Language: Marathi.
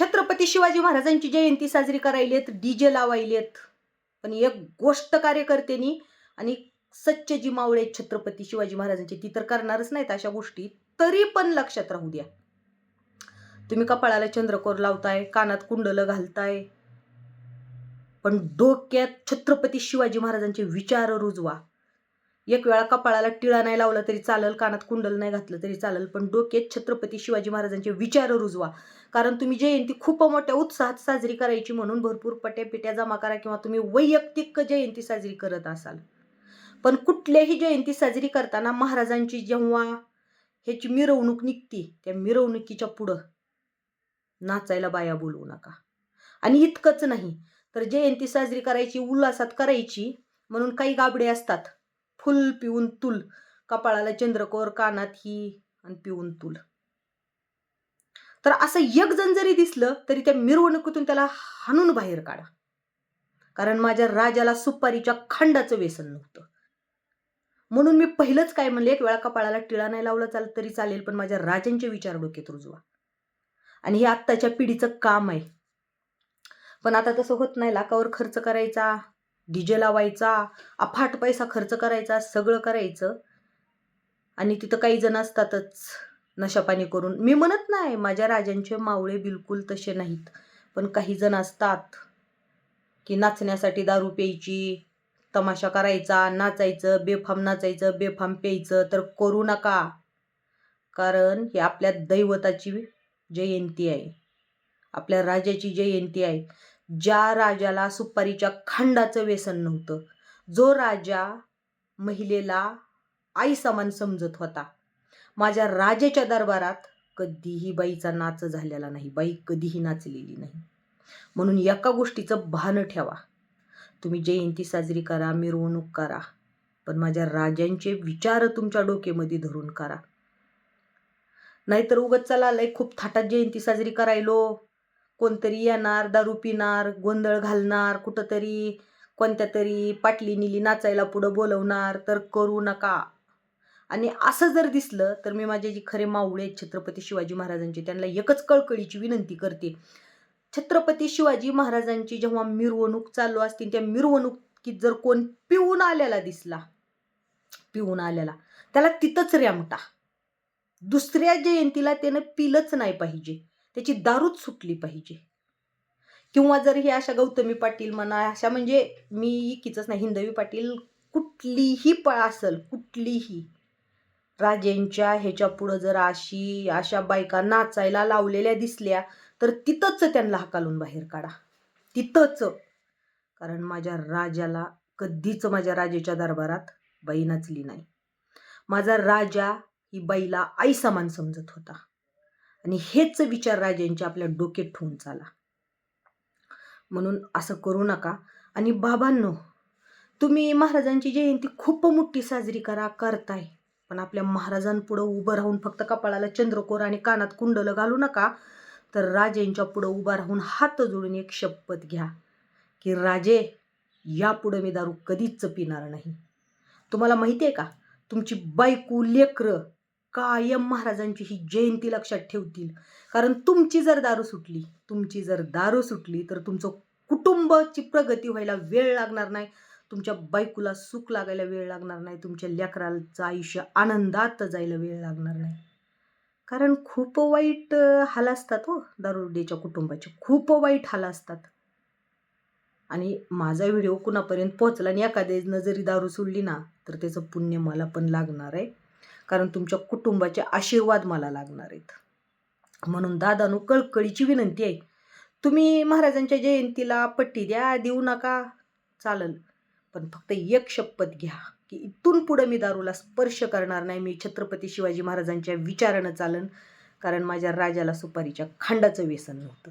छत्रपती शिवाजी महाराजांची जयंती साजरी करायलेत डी जे लावायलेत पण एक गोष्ट कार्यकर्त्यांनी आणि सच्च जी मावळे आहेत छत्रपती शिवाजी महाराजांची ती तर करणारच नाहीत अशा गोष्टी तरी पण लक्षात राहू द्या. तुम्ही कपाळाला चंद्रकोर लावताय कानात कुंडलं घालताय पण डोक्यात छत्रपती शिवाजी महाराजांचे विचार रुजवा. एक वेळा कपाळाला टिळा नाही लावला तरी चालल कानात कुंडल नाही घातलं तरी चालल पण डोक्यात छत्रपती शिवाजी महाराजांचे विचार रुजवा. कारण तुम्ही जयंती खूप मोठ्या उत्साहात साजरी करायची म्हणून भरपूर पट्या पिट्या जमा करा किंवा तुम्ही वैयक्तिक जयंती साजरी करत असाल. पण कुठल्याही जयंती साजरी करताना महाराजांची जेव्हा ह्याची मिरवणूक निघती त्या मिरवणुकीच्या पुढं नाचायला बाया बोलवू नका. आणि इतकंच नाही तर जयंती साजरी करायची उल्हासात करायची म्हणून काही गाबडे असतात. फुल पिऊन तुल. कपाळाला चंद्रकोर कानात ही आणि पिऊन तुल. तर असं एक जण जरी दिसलं तरी त्या मिरवणुकीतून त्याला हाणून बाहेर काढा. कारण माझ्या राजाला सुपारीच्या खंडाचं व्यसन नव्हतं. म्हणून मी पहिलंच काय म्हणले एक वेळा कपाळाला टिळा नाही लावला चाल तरी चालेल पण माझ्या राजांचे विचार डोक्यात रुजवा. आणि हे आत्ताच्या पिढीचं काम आहे. पण आता तसं होत नाही लाकावर खर्च करायचा. डीजे लावायचा अफाट पैसा खर्च करायचा सगळं करायचं. आणि तिथं काही जण असतातच नशापाणी करून. मी म्हणत नाही माझ्या राजांचे मावळे बिलकुल तसे नाहीत. पण काही जण असतात की नाचण्यासाठी दारू प्यायची तमाशा करायचा नाचायचं बेफाम नाचायचं बेफाम प्यायचं. तर करू नका. कारण ही आपल्या दैवताची जयंती आहे. आपल्या राजाची जयंती आहे. ज्या राजाला सुपारीच्या खांडाचं व्यसन नव्हतं जो राजा महिलेला आई समान समजत होता. माझ्या राजेच्या दरबारात कधीही बाईचा नाच झालेला नाही बाई कधीही नाचलेली नाही. म्हणून एका गोष्टीचं भान ठेवा. तुम्ही जयंती साजरी करा मिरवणूक करा पण माझ्या राजांचे विचार तुमच्या डोकेमध्ये धरून करा. नाहीतर उगत चला लय खूप थाटात जयंती साजरी करायलो. कोणतरी येणार दारू पिणार गोंधळ घालणार कुठंतरी कोणत्या तरी पाटली निली नाचायला पुढं बोलवणार तर करू नका. आणि असं जर दिसलं तर मी माझे जे खरे मावळे आहेत छत्रपती शिवाजी महाराजांचे त्यांना एकच कळकळीची विनंती करते. छत्रपती शिवाजी महाराजांची जेव्हा मिरवणूक चालू असते त्या मिरवणुकीत जर कोण पिऊन आलेला दिसला पिऊन आलेला त्याला तिथंच रेमटा. दुसऱ्या जयंतीला त्यानं पिलंच नाही पाहिजे. त्याची दारूच सुटली पाहिजे. किंवा जर हे अशा गौतमी पाटील म्हणा अशा म्हणजे मी इकीच नाही हिंदवी पाटील कुठलीही पळ असेल कुठलीही राजेंच्या ह्याच्या पुढं जर अशी अशा बायका नाचायला लावलेल्या दिसल्या तर तिथंच त्यांना हाकालून बाहेर काढा. तिथंच. कारण माझ्या राजाला कधीच माझ्या राजेच्या दरबारात बाई नाचली नाही. माझा राजा ही बाईला आईसमान समजत होता. आणि हेच विचार राजांचे आपल्या डोक्यात ठेवून चाला. म्हणून असं करू नका. आणि बाबांनो तुम्ही महाराजांची जयंती खूप मोठी साजरी करा करताय. पण आपल्या महाराजांपुढं उभं राहून फक्त कपाळाला चंद्रकोर आणि कानात कुंडलं घालू नका. तर राजेंच्या पुढं उभा राहून हात जोडून एक शपथ घ्या की राजे यापुढं मी दारू कधीच पिणार नाही. तुम्हाला माहिती आहे का? तुमची बायको लेकरं कायम महाराजांची ही जयंती लक्षात ठेवतील. कारण तुमची जर दारू सुटली तुमची जर दारू सुटली तर तुमचं कुटुंबाची प्रगती व्हायला वेळ लागणार नाही. तुमच्या बायकोला सुख लागायला वेळ लागणार नाही. तुमच्या लेकराचं आयुष्य आनंदात जायला वेळ लागणार नाही. कारण खूप वाईट हाल असतात हो दारुडेच्या कुटुंबाचे. खूप वाईट हाल असतात. आणि माझा व्हिडिओ कुणापर्यंत पोहोचला आणि एखाद्यानं जरी दारू सोडली ना तर त्याचं पुण्य मला पण लागणार आहे. कारण तुमच्या कुटुंबाचे आशीर्वाद मला लागणार आहेत. म्हणून दादानू कळकळीची विनंती आहे. तुम्ही महाराजांच्या जयंतीला पट्टी द्या देऊ नका चालल पण फक्त एक शपथ घ्या की इथून पुढं मी दारूला स्पर्श करणार नाही मी छत्रपती शिवाजी महाराजांच्या विचारानं चालन कारण माझ्या राजाला सुपारीच्या खांडाचं व्यसन नव्हतं.